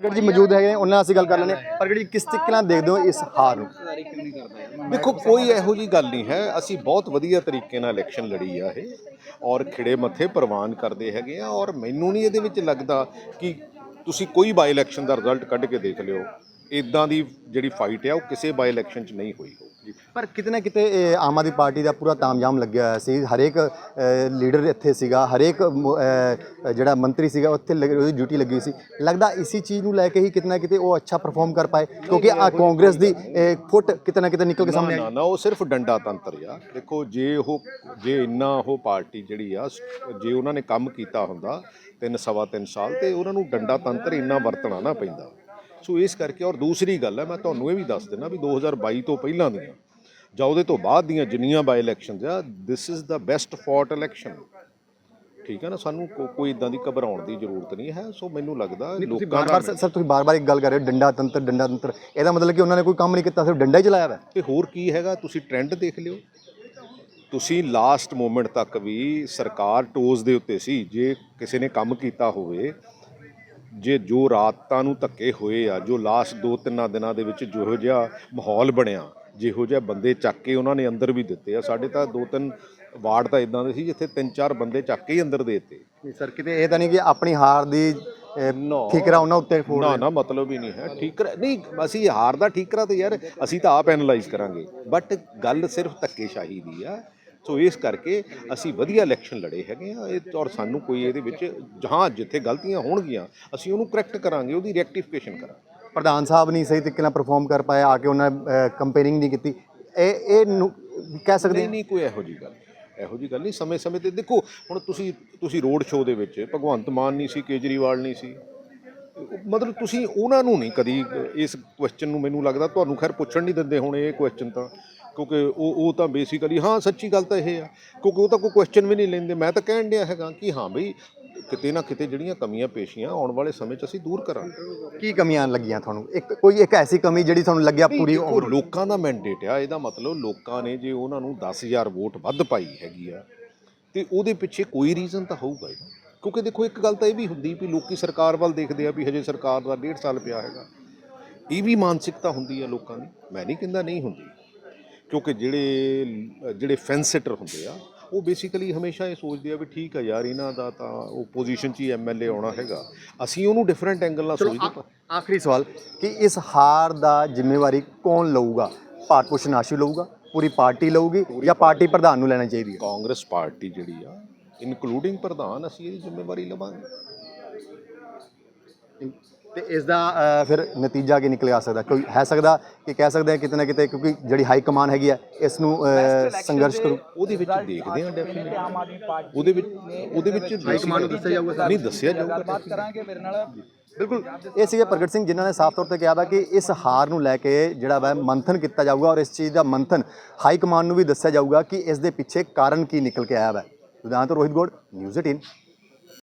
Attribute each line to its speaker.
Speaker 1: ਪ੍ਰਗਟ ਜੀ ਮੌਜੂਦ ਹੈਗੇ ਨੇ, ਉਹਨਾਂ ਨਾਲ ਅਸੀਂ ਗੱਲ ਕਰ ਲੈਂਦੇ ਹਾਂ। ਪ੍ਰਗਟ ਜੀ ਕਿਸ ਤਰੀਕੇ ਨਾਲ ਦੇਖਦੇ ਹੋ ਇਸ ਹਾਰ ਨੂੰ?
Speaker 2: ਦੇਖੋ, ਕੋਈ ਇਹੋ ਜੀ ਗੱਲ ਨਹੀਂ ਹੈ। ਅਸੀਂ ਬਹੁਤ ਵਧੀਆ ਤਰੀਕੇ ਨਾਲ ਇਲੈਕਸ਼ਨ ਲੜੀ ਆ ਇਹ, ਔਰ ਖਿੜੇ ਮੱਥੇ ਪ੍ਰਵਾਨ ਕਰਦੇ ਹੈਗੇ ਆ, ਔਰ ਮੈਨੂੰ ਨਹੀਂ ਇਹਦੇ ਵਿੱਚ ਲੱਗਦਾ ਕਿ ਤੁਸੀਂ ਕੋਈ ਬਾਈ ਇਲੈਕਸ਼ਨ ਦਾ ਰਿਜ਼ਲਟ ਕੱਢ ਕੇ ਦੇਖ ਲਿਓ। ਇਦਾਂ ਦੀ ਜਿਹੜੀ ਫਾਈਟ ਆ ਉਹ ਕਿਸੇ ਬਾਈ ਇਲੈਕਸ਼ਨ 'ਚ ਨਹੀਂ ਹੋਈ ਹੋਊਗੀ।
Speaker 1: ਪਰ ਕਿਤੇ ਨਾ ਕਿਤੇ ਇਹ ਆਮ ਆਦਮੀ ਪਾਰਟੀ ਦਾ ਪੂਰਾ ਤਾਮਝਾਮ ਲੱਗਿਆ ਹੋਇਆ ਸੀ। ਹਰੇਕ ਲੀਡਰ ਇੱਥੇ ਸੀਗਾ ਹਰੇਕ ਜਿਹੜਾ ਮੰਤਰੀ ਸੀਗਾ ਉੱਥੇ ਲੱਗ- ਉਹਦੀ ਡਿਊਟੀ ਲੱਗੀ ਸੀ। ਲੱਗਦਾ ਇਸੀ ਚੀਜ਼ ਨੂੰ ਲੈ ਕੇ ਹੀ ਕਿਤੇ ਨਾ ਕਿਤੇ ਉਹ ਅੱਛਾ ਪਰਫਾਰਮ ਕਰ ਪਾਏ ਕਿਉਂਕਿ ਆ ਕਾਂਗਰਸ ਦੀ ਫੁੱਟ ਕਿਤੇ ਨਾ ਕਿਤੇ ਨਿਕਲ ਕੇ ਸਾਹਮਣੇ
Speaker 2: ਨਾ ਨਾ ਉਹ ਸਿਰਫ ਡੰਡਾ ਤੰਤਰ ਆ। ਦੇਖੋ ਜੇ ਉਹ ਜੇ ਇੰਨਾ ਉਹ ਪਾਰਟੀ ਜਿਹੜੀ ਆ ਜੇ ਉਹਨਾਂ ਨੇ ਕੰਮ ਕੀਤਾ ਹੁੰਦਾ ਤਿੰਨ ਸਵਾ ਤਿੰਨ ਸਾਲ ਤੇ ਉਹਨਾਂ ਨੂੰ ਡੰਡਾ ਤੰਤਰ ਇੰਨਾ ਵਰਤਣਾ ਨਾ ਪੈਂਦਾ। ਸੋ ਇਸ ਕਰਕੇ ਔਰ ਦੂਸਰੀ ਗੱਲ ਹੈ ਮੈਂ ਤੁਹਾਨੂੰ ਇਹ ਵੀ ਦੱਸ ਦਿੰਦਾ ਵੀ 2022 ਤੋਂ ਪਹਿਲਾਂ ਦੀਆਂ ਜਾਂ ਉਹਦੇ ਤੋਂ ਬਾਅਦ ਦੀਆਂ ਜਿੰਨੀਆਂ ਬਾਈ ਇਲੈਕਸ਼ਨਸ ਆ this is the best fought election ਠੀਕ ਹੈ ਨਾ ਸਾਨੂੰ ਕੋਈ ਇਦਾਂ ਦੀ ਘਬਰਾਉਣ ਦੀ ਜ਼ਰੂਰਤ ਨਹੀਂ ਹੈ ਸੋ ਮੈਨੂੰ ਲੱਗਦਾ ਲੋਕਾਂ ਦਾ
Speaker 1: ਸਰ ਤੁਸੀਂ ਬਾਰ-ਬਾਰ ਇੱਕ ਗੱਲ ਕਰ ਰਹੇ ਹੋ ਡੰਡਾ ਤੰਤਰ ਡੰਡਾ ਤੰਤਰ। ਇਹਦਾ ਮਤਲਬ ਕਿ ਉਹਨਾਂ ਨੇ ਕੋਈ ਕੰਮ ਨਹੀਂ ਕੀਤਾ ਸਿਰਫ ਡੰਡਾ ਹੀ ਚਲਾਇਆ ਹੋਇਆ।
Speaker 2: ਤੇ ਹੋਰ ਕੀ ਹੈਗਾ ਤੁਸੀਂ ਟ੍ਰੈਂਡ ਦੇਖ ਲਿਓ। ਤੁਸੀਂ ਲਾਸਟ ਮੂਮੈਂਟ ਤੱਕ ਵੀ ਸਰਕਾਰ ਟੋਜ਼ ਦੇ ਉੱਤੇ ਸੀ ਜੇ ਕਿਸੇ ਨੇ ਕੰਮ ਕੀਤਾ ਹੋਵੇ ਜੇ ਜੋ ਰਾਤਾਂ ਨੂੰ ਧੱਕੇ ਹੋਏ ਆ ਜੋ ਲਾਸਟ ਦੋ ਤਿੰਨਾਂ ਦਿਨਾਂ ਦੇ ਵਿੱਚ ਜਿਹੋ ਜਿਹਾ ਮਾਹੌਲ ਬਣਿਆ ਜਿਹੋ ਜਿਹਾ ਬੰਦੇ ਚੱਕ ਕੇ ਉਹਨਾਂ ਨੇ ਅੰਦਰ ਵੀ ਦਿੱਤੇ ਆ ਸਾਡੇ ਤਾਂ ਦੋ ਤਿੰਨ ਵਾਰਡ ਤਾਂ ਇਦਾਂ ਦੇ ਸੀ ਜਿੱਥੇ ਤਿੰਨ ਚਾਰ ਬੰਦੇ ਚੱਕ ਕੇ ਹੀ ਅੰਦਰ ਦੇ ਦਿੱਤੇ।
Speaker 1: ਨਹੀਂ ਸਰ ਕਿਤੇ ਇਹ ਤਾਂ ਨਹੀਂ ਕਿ ਆਪਣੀ ਹਾਰ ਦੀ. ਠੀਕਰਾ ਉਹਨਾਂ ਉੱਤੇ ਫੋੜ
Speaker 2: ਨਾ ਨਾ ਮਤਲਬ ਹੀ ਨਹੀਂ ਹੈ। ਠੀਕਰਾ ਨਹੀਂ ਅਸੀਂ ਹਾਰ ਦਾ ਠੀਕਰਾ ਤੇ ਯਾਰ ਅਸੀਂ ਤਾਂ ਆਪ ਐਨਲਾਈਜ਼ ਕਰਾਂਗੇ। ਬਟ ਗੱਲ ਸਿਰਫ ਧੱਕੇਸ਼ਾਹੀ ਦੀ ਆ ਸੋ ਇਸ ਕਰਕੇ ਅਸੀਂ ਵਧੀਆ ਇਲੈਕਸ਼ਨ ਲੜੇ ਹੈਗੇ ਆ ਇਹ ਔਰ ਸਾਨੂੰ ਕੋਈ ਇਹਦੇ ਵਿੱਚ ਜਹਾਂ ਜਿੱਥੇ ਗਲਤੀਆਂ ਹੋਣਗੀਆਂ ਅਸੀਂ ਉਹਨੂੰ ਕਰੈਕਟ ਕਰਾਂਗੇ ਉਹਦੀ ਰੈਕਟੀਫਿਕੇਸ਼ਨ ਕਰਾਂਗੇ।
Speaker 1: ਪ੍ਰਧਾਨ ਸਾਹਿਬ ਨਹੀਂ ਸਹੀ ਤਰੀਕੇ ਨਾਲ ਪਰਫਾਰਮ ਕਰ ਪਾਏ ਆ ਕੇ ਉਹਨਾਂ ਕੰਪੇਅਰਿੰਗ ਨਹੀਂ ਕੀਤੀ। ਇਹ ਇਹ ਨੂੰ- ਕਹਿ ਸਕਦੇ
Speaker 2: ਨਹੀਂ ਨਹੀਂ ਕੋਈ ਇਹੋ ਜੀ ਗੱਲ। ਇਹੋ ਜੀ ਗੱਲ ਨਹੀਂ ਸਮੇਂ ਸਮੇਂ ਤੇ ਦੇਖੋ ਹੁਣ ਤੁਸੀਂ ਤੁਸੀਂ ਰੋਡ ਸ਼ੋਅ ਦੇ ਵਿੱਚ ਭਗਵੰਤ ਮਾਨ ਨਹੀਂ ਸੀ ਕੇਜਰੀਵਾਲ ਨਹੀਂ ਸੀ। ਮਤਲਬ ਤੁਸੀਂ ਉਹਨਾਂ ਨੂੰ ਨਹੀਂ ਕਦੀ ਇਸ ਕੁਐਸਚਨ ਨੂੰ ਮੈਨੂੰ ਲੱਗਦਾ ਤੁਹਾਨੂੰ ਖੈਰ ਪੁੱਛਣ ਨਹੀਂ ਦਿੰਦੇ ਹੁਣ ਇਹ ਕੁਐਸਚਨ ਤਾਂ। ਕਿਉਂਕਿ ਉਹ ਉਹ ਤਾਂ ਬੇਸਿਕਲੀ ਹਾਂ ਸੱਚੀ ਗੱਲ ਤਾਂ ਇਹ ਆ। ਕਿਉਂਕਿ ਉਹ ਤਾਂ ਕੋਈ ਕੁਐਸਚਨ ਵੀ ਨਹੀਂ ਲੈਂਦੇ। ਮੈਂ ਤਾਂ ਕਹਿਣ ਡਿਆ ਹੈਗਾ ਕਿ ਹਾਂ ਬਈ ਕਿਤੇ ਨਾ ਕਿਤੇ ਜਿਹੜੀਆਂ ਕਮੀਆਂ ਪੇਸ਼ੀਆਂ ਆਉਣ ਵਾਲੇ ਸਮੇਂ 'ਚ ਅਸੀਂ ਦੂਰ ਕਰਾਂਗੇ।
Speaker 1: ਕੀ ਕਮੀਆਂ ਲੱਗੀਆਂ ਤੁਹਾਨੂੰ? ਇੱਕ ਕੋਈ ਇੱਕ ਐਸੀ ਕਮੀ ਜਿਹੜੀ ਤੁਹਾਨੂੰ ਲੱਗਿਆ ਪੂਰੀ
Speaker 2: ਦੇਖੋ ਲੋਕਾਂ ਦਾ ਮੈਂਡੇਟ ਆ। ਇਹਦਾ ਮਤਲਬ ਲੋਕਾਂ ਨੇ ਜੇ ਉਹਨਾਂ ਨੂੰ 10000 ਵੋਟ ਵੱਧ ਪਾਈ ਹੈਗੀ ਆ ਤੇ ਉਹਦੇ ਪਿੱਛੇ ਕੋਈ ਰੀਜ਼ਨ ਤਾਂ ਹੋਊਗਾ ਇਹਦਾ ਕਿਉਂਕਿ ਦੇਖੋ ਇੱਕ ਗੱਲ ਤਾਂ ਇਹ ਵੀ ਹੁੰਦੀ ਵੀ ਲੋਕੀ ਸਰਕਾਰ ਵੱਲ ਦੇਖਦੇ ਆ ਵੀ ਹਜੇ ਸਰਕਾਰ ਦਾ ਡੇਢ ਸਾਲ ਪਿਆ ਹੈਗਾ। ਇਹ ਵੀ ਮਾਨਸਿਕਤਾ ਹੁੰਦੀ ਆ ਲੋਕਾਂ ਦੀ। ਮੈਂ ਨਹੀਂ ਕਹਿੰਦਾ ਨਹੀਂ ਹੁੰਦੀ। ਕਿਉਂਕਿ ਜਿਹੜੇ ਜਿਹੜੇ ਫੈਂਸਿਟਰ ਹੁੰਦੇ ਆ ਉਹ ਬੇਸਿਕਲੀ ਹਮੇਸ਼ਾ ਇਹ ਸੋਚਦੇ ਆ ਵੀ ਠੀਕ ਆ ਯਾਰ ਇਹਨਾਂ ਦਾ ਤਾਂ ਉਹ ਪੋਜੀਸ਼ਨ 'ਚ ਹੀ ਐਮਐਲਏ ਆਉਣਾ ਹੈਗਾ। ਅਸੀਂ ਉਹਨੂੰ ਡਿਫਰੈਂਟ ਐਂਗਲ ਨਾਲ ਸੋਚਦੇ
Speaker 1: ਆਖਰੀ ਸਵਾਲ ਕਿ ਇਸ ਹਾਰ ਦਾ ਜ਼ਿੰਮੇਵਾਰੀ ਕੌਣ ਲਊਗਾ? ਭਾਰਤ ਭੂਸ਼ਣ ਆਸ਼ੂ ਲਊਗਾ ਪੂਰੀ ਪਾਰਟੀ ਲਊਗੀ ਜਾਂ ਪਾਰਟੀ ਪ੍ਰਧਾਨ ਨੂੰ ਲੈਣਾ ਚਾਹੀਦੀ ਹੈ?
Speaker 2: ਕਾਂਗਰਸ ਪਾਰਟੀ ਜਿਹੜੀ ਆ ਇਨਕਲੂਡਿੰਗ ਪ੍ਰਧਾਨ ਅਸੀਂ ਇਹਦੀ ਜ਼ਿੰਮੇਵਾਰੀ ਲਵਾਂਗੇ।
Speaker 1: ਤੇ ਇਸ ਦਾ ਫਿਰ ਨਤੀਜਾ ਕੀ ਨਿਕਲ ਆ ਸਕਦਾ। ਕੋਈ ਹੈ ਸਕਦਾ ਕਿ ਕਹਿ ਸਕਦੇ ਹਾਂ ਕਿਤੇ ਨਾ ਕਿਤੇ ਕਿਉਂਕਿ ਜਿਹੜੀ ਹਾਈ ਕਮਾਨ ਹੈਗੀ ਹੈ ਇਸ ਨੂੰ ਸੰਘਰਸ਼ ਕਰੂ।
Speaker 2: ਉਹਦੇ ਵਿੱਚ ਦੇਖਦੇ ਆ ਡੈਫੀਨਿਟਲੀ ਉਹਦੇ ਵਿੱਚ ਉਹਦੇ ਵਿੱਚ ਹਾਈ
Speaker 1: ਕਮਾਂਡ ਨੂੰ ਦੱਸਿਆ ਜਾਊਗਾ
Speaker 2: ਨਹੀਂ ਦੱਸਿਆ ਜਾਊਗਾ।
Speaker 1: ਬਿਲਕੁਲ। ਇਹ ਸੀਗੇ ਪ੍ਰਗਟ ਸਿੰਘ ਜਿਨ੍ਹਾਂ ਨੇ ਸਾਫ਼ ਤੌਰ ਤੇ ਕਿਹਾ ਵਾ ਕਿ ਇਸ ਹਾਰ ਨੂੰ ਲੈ ਕੇ ਜਿਹੜਾ ਵਾ ਮੰਥਨ ਕੀਤਾ ਜਾਊਗਾ ਔਰ ਇਸ ਚੀਜ਼ ਦਾ ਮੰਥਨ ਹਾਈ ਕਮਾਂਡ ਨੂੰ ਵੀ ਦੱਸਿਆ ਜਾਊਗਾ ਕਿ ਇਸ ਦੇ ਪਿੱਛੇ ਕਾਰਨ ਕੀ ਨਿਕਲ ਕੇ ਆਇਆ ਵਾ। ਤੋਂ ਰੋਹਿਤ ਗੋੜ ਨਿਊਜ਼ 18